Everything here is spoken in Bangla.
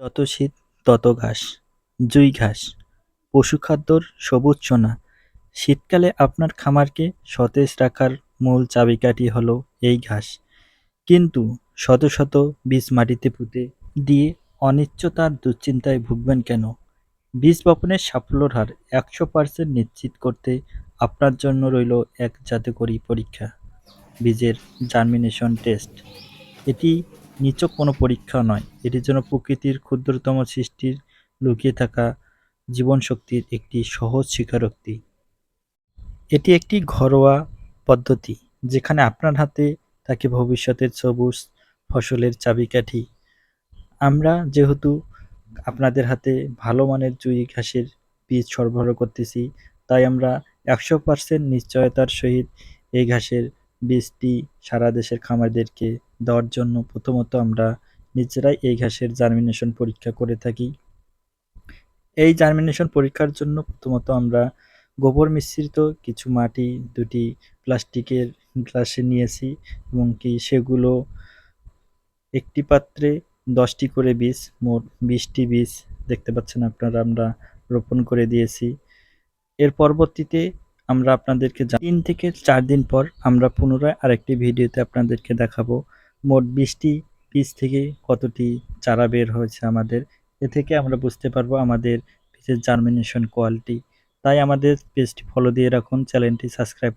যত শীত, তত ঘাস, জুই ঘাস পশুখাদ্যর সবুজ সোনা। শীতকালে আপনার খামারকে সতেজ রাখার মূল চাবিকাঠি হলো এই ঘাস। কিন্তু শত শত বীজ মাটিতে পুঁতে দিয়ে অনিশ্চয়তার দুশ্চিন্তায় ভুগবেন কেন? বীজ বপনের সাফল্যর হার একশো পার্সেন্ট নিশ্চিত করতে আপনার জন্য রইল এক জাদুকরী পরীক্ষা। বীজের জার্মিনেশন টেস্ট এটি নিছক কোনো পরীক্ষা নয়। এটির জন্য প্রকৃতির ক্ষুদ্রতম সৃষ্টির লুকিয়ে থাকা জীবনশক্তির একটি সহজ স্বীকারোক্তি। এটি একটি ঘরোয়া পদ্ধতি, যেখানে আপনার হাতে থাকে ভবিষ্যতের সবুজ ফসলের চাবিকাঠি। আমরা যেহেতু আপনাদের হাতে ভালো মানের জুই ঘাসের বীজ সরবরাহ করতেছি, তাই আমরা একশো পার্সেন্ট নিশ্চয়তার সহিত এই ঘাসের বীজটি সারা দেশের খামারদেরকে দেওয়ার জন্য প্রথমত আমরা নিজেরাই এই ঘাসের জার্মিনেশন পরীক্ষা করে থাকি। এই জার্মিনেশন পরীক্ষার জন্য প্রথমত আমরা গোবর মিশ্রিত কিছু মাটি, দুটি প্লাস্টিকের গ্লাসে নিয়েছি এবং কি সেগুলো একটি পাত্রে দশটি করে বীজ, মোট বিশটি বীজ দেখতে পাচ্ছেন আপনারা আমরা রোপণ করে দিয়েছি। এর পরবর্তীতে আমরা আপনাদেরকে তিন থেকে চার দিন পর আমরা পুনরায় আরেকটি ভিডিওতে আপনাদেরকে দেখাবো। মোট বিশটি বীজ থেকে কতটি চারা বের হয়েছে আমাদের? এ থেকে আমরা বুঝতে পারব আমাদের বীজের জার্মিনেশন কোয়ালিটি তাই আমাদের পেজটি ফলো দিয়ে রাখুন চ্যানেলটি সাবস্ক্রাইব